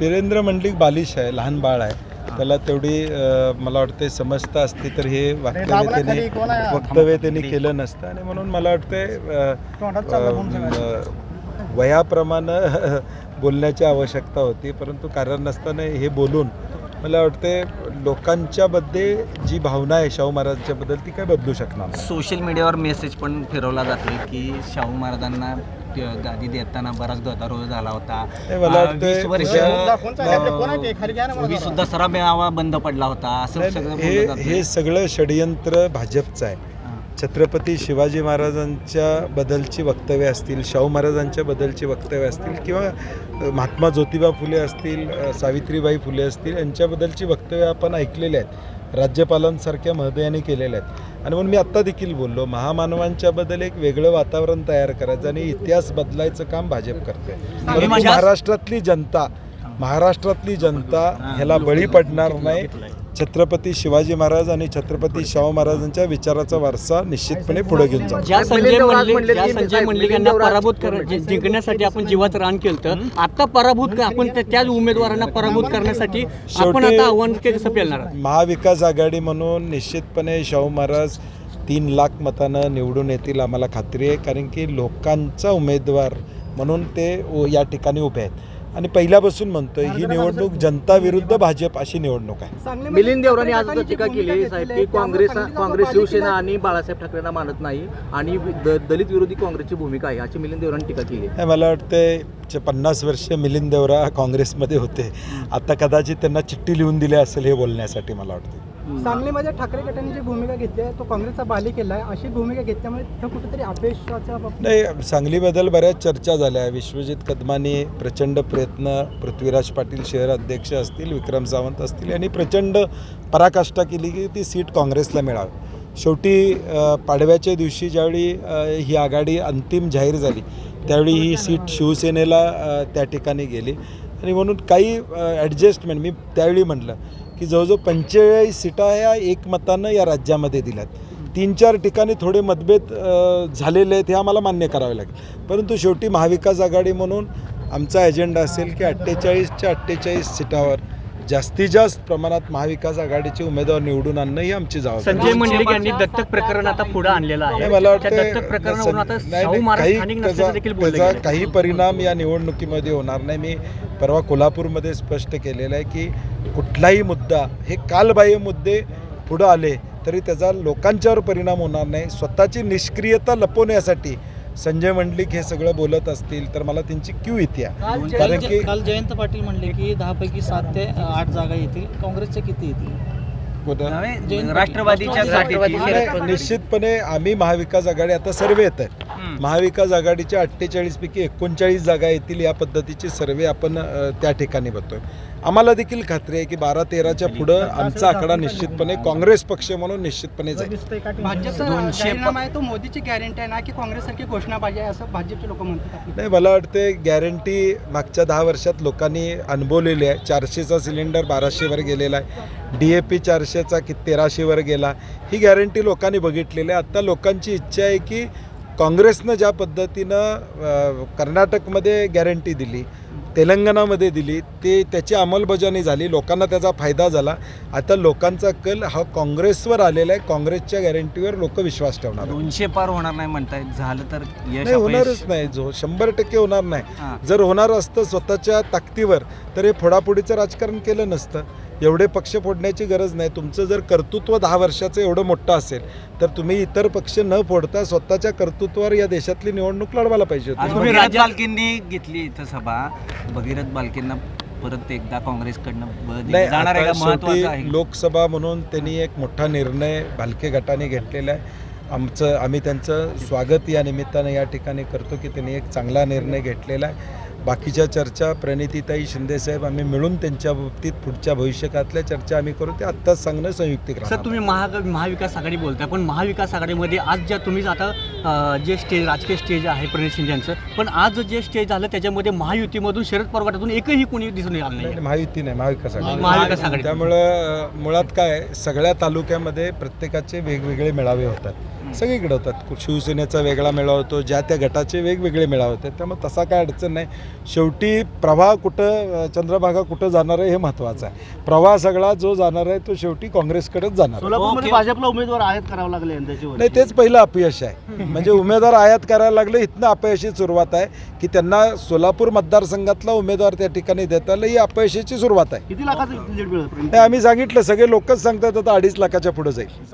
वीरेंद्र मंडलिक बालिश आहे लहान बाळ आहे. त्याला तेवढी मला वाटते समजता असती तर हे वक्तव्य त्यांनी वक्तव्य त्यांनी केलं नसतं. आणि म्हणून मला वाटते वयाप्रमाणे बोलण्याची आवश्यकता होती परंतु कारण नसताना हे बोलून मला वाटते लोकांच्यामध्ये जी भावना आहे शाहू महाराजांच्याबद्दल ती काय बदलू शकणार सोशल मीडियावर मेसेज पण फिरवला जातोय की शाहू महाराजांना गादी देताना बराच गदारोळ झाला होता. वीस वर्ष सुद्धा सरा मेळावा बंद पडला होता. असं सगळं हे. हे सगळं षडयंत्र भाजपचं आहे. छत्रपती शिवाजी महाराजांच्या बद्दलची वक्तव्य असतील शाहू महाराजांच्या बद्दलची वक्तव्य असतील किंवा महात्मा ज्योतिबा फुले असतील सावित्रीबाई फुले असतील यांच्याबद्दलची वक्तव्य आपण ऐकलेली आहेत. राज्यपालांसारख्या महोदयांनी केलेल्या आहेत. आणि म्हणून मी आत्ता देखील बोललो महामानवांच्याबद्दल एक वेगळं वातावरण तयार करायचं आणि इतिहास बदलायचं काम भाजप करते महाराष्ट्रातली जनता महाराष्ट्रातली जनता ह्याला बळी पडणार नाही. छत्रपती शिवाजी महाराज आणि छत्रपती शाहू महाराजांच्या विचाराचा वारसा निश्चितपणे पुढे घेऊन जाऊ. ज्या संजय मिलिंद मंडलिक म्हणले ज्या की संजय साहेब, मंडलिक मिलिंद यांना देवराज- पराभूत कर जि- जिंकण्यासाठी आपण जीवाचं रान केलं आता पराभूत क- आपण त्या- त्याच उमेदवारांना पराभूत करण्यासाठी आपण शेवटी- आता आव्हान के कसं पेलणार? आहात? महाविकास आघाडी म्हणून निश्चितपणे शाहू महाराज तीन लाख मतानं निवडून येतील आम्हाला खात्री आहे कारण की लोकांचा उमेदवार म्हणून ते उ- या ठिकाणी उभे आहेत. आणि पहिल्यापासून म्हणतोय ही निवडणूक जनता विरुद्ध भाजप अशी निवडणूक आहे. मिलिंद देवरांनी आज टीका केली साहेब की काँग्रेस काँग्रेस शिवसेना आणि बाळासाहेब ठाकरेंना मानत नाही आणि द- दलित विरोधी काँग्रेसची भूमिका आहे अशी मिलिंद देवरांनी टीका केली मला वाटते चे पन्नास वर्ष मिलिंद देवरा काँग्रेसमध्ये होते आता कदाचित त्यांना चिठ्ठी लिहून दिली असेल हे बोलण्यासाठी मला वाटते सांगलीमध्ये ठाकरे गटाने जी भूमिका घेतली आहे तो काँग्रेसचा बाली केला आहे अशी भूमिका घेतल्यामुळे तिथं कुठेतरी अपयशाच्या नाही सांगलीबद्दल बऱ्याच चर्चा झाल्या. विश्वजित कदमानी प्रचंड प्रयत्न पृथ्वीराज पाटील शहर अध्यक्ष असतील विक्रम सावंत असतील यांनी प्रचंड पराकाष्ठा केली की ती सीट काँग्रेसला मिळावी. शेवटी पाडव्याच्या दिवशी ज्यावेळी ही आघाडी अंतिम जाहीर झाली त्यावेळी ही सीट शिवसेनेला त्या ठिकाणी गेली. आणि म्हणून काही ॲडजस्टमेंट मी त्यावेळी म्हटलं. की जवळजवळ पंचेचाळीस सीटा ह्या एकमतानं या राज्यामध्ये दिल्यात. तीन चार ठिकाणी थोडे मतभेद झालेले आहेत हे आम्हाला मान्य करावे लागेल. परंतु शेवटी महाविकास आघाडी म्हणून आमचा एजेंडा असेल की अठ्ठेचाळीसच्या अठ्ठेचाळीस सीटावर जास्तीत जास्त प्रमाणात महाविकास आघाडीचे उमेदवार निवडून आणणं ही आमची जबाबदारी. संजय मंडलिक यांनी दत्तक प्रकरण आता पुढे आणलेलं आहे. मला त्या वाटतं दत्तक प्रकरणावरून आता नाही, शाहू नाही, महाराज काही स्थानिक त्याचा नसल्याचं देखील बोललं त्याचा गेलं. काही परिणाम या निवडणुकीमध्ये होणार नाही. मी परवा कोल्हापूरमध्ये स्पष्ट केलेलं आहे की कुठलाही मुद्दा हे कालबाह्य मुद्दे पुढं आले तरी त्याचा लोकांच्यावर परिणाम होणार नाही. स्वतःची निष्क्रियता लपवण्यासाठी संजय मंडलिक हे सगळं बोलत असतील तर मला त्यांची क्यू येते कारण की काल जयंत पाटील म्हणले की दहा पैकी सात ते आठ जागा येतील. काँग्रेसच्या किती येतील? राष्ट्रवादीच्या निश्चितपणे आम्ही महाविकास आघाडी आता सर्वे येत आहेत महाविकास आघाडीच्या अठ्ठेचाळीस पैकी एकोणचाळीस जागा येतील या पद्धतीचे सर्वे आपण त्या ठिकाणी बघतोय. आम्हाला देखील खात्री आहे की बारा तेराच्या पुढं आमचा आकडा निश्चितपणे काँग्रेस पक्ष म्हणून निश्चितपणे जाईल. भाजपचा दोनशे प- जाहीरनामा आहे तो मोदीची गॅरंटी आहे ना की काँग्रेससारखी घोषणा पाहिजे असं भाजपचे लोक म्हणतात. नाही मला वाटते गॅरंटी मागच्या दहा वर्षात लोकांनी अनुभवलेली आहे. चारशेचा सिलेंडर बाराशेवर गेलेला आहे. डी ए पी चारशेचा कि तेराशेवर गेला. ही गॅरंटी लोकांनी बघितलेली आहे. आत्ता लोकांची इच्छा आहे की काँग्रेसनं ज्या पद्धतीनं कर्नाटकमध्ये गॅरंटी दिली तेलंगणामध्ये दिली ते त्याची अंमलबजावणी झाली लोकांना त्याचा फायदा झाला आता लोकांचा कल हा काँग्रेसवर आलेला आहे काँग्रेसच्या गॅरंटीवर लोक विश्वास ठेवणार. दोनशे पार होणार नाही म्हणतायत झालं तर नाही होणारच. नाही जो शंभर टक्के होणार नाही. जर होणार असतं स्वतःच्या ताकदीवर तर हे फोडाफोडीचं राजकारण केलं नसतं एवढे पक्ष फोडण्याची गरज नाही. तुमचं जर कर्तृत्व दहा वर्षाचं एवढं मोठं असेल तर तुम्ही इतर पक्ष न फोडता स्वतःच्या कर्तृत्वावर या देशातली निवडणूक लढवायला पाहिजे बालकेंनी घेतली इथं सभा. भगीरथ बालकेंना परत एकदा काँग्रेसकडनं लोकसभा म्हणून त्यांनी एक मोठा निर्णय भालके गटाने घेतलेला आहे. आमचं आम्ही त्यांचं स्वागत या निमित्तानं या ठिकाणी करतो की त्यांनी एक चांगला निर्णय घेतलेला आहे. बाकीच्या चर्चा प्रणितीताई शिंदेसाहेब आम्ही मिळून त्यांच्या बाबतीत पुढच्या भविष्यकातल्या चर्चा आम्ही करू. ते आत्ताच सांगणं संयुक्तिक सर तुम्ही महा महाविकास आघाडी बोलताय पण महाविकास आघाडीमध्ये आज ज्या तुम्ही आता जे स्टेज राजकीय स्टेज आहे प्रणित शिंदे यांचं पण आज जे स्टेज झालं त्याच्यामध्ये महायुतीमधून शरद पवार गटातून एकही कोणी दिसून आलं नाही, महायुती नाही महाविकास आघाडी. महाविकास आघाडी. त्यामुळं मुळात काय सगळ्या तालुक्यामध्ये प्रत्येकाचे वेगवेगळे मेळावे होतात. सगळीकडे होतात. शिवसेनेचा वेगळा मेळावा होतो ज्या त्या गटाचे वेगवेगळे मेळावे होतात. त्यामुळे तसा काय अडचण नाही. शेवटी प्रवाह कुठं चंद्रभागा कुठं जाणार आहे हे महत्त्वाचं आहे. प्रवाह सगळा जो जाणार आहे तो शेवटी काँग्रेसकडेच जाणार आहे. सोलापूरमध्ये भाजपला उमेदवार आयात करावं लागले यंदाची नाही तेच पहिलं अपयश आहे. म्हणजे उमेदवार आयात करायला लागले इथनं अपयशी सुरुवात आहे की त्यांना सोलापूर मतदारसंघातला उमेदवार त्या ठिकाणी देता आला ही अपयशाची सुरुवात आहे. किती लाखाचं लीड मिळेल? नाही आम्ही सांगितलं सगळे लोकच सांगतात आता अडीच लाखाच्या पुढे जाईल.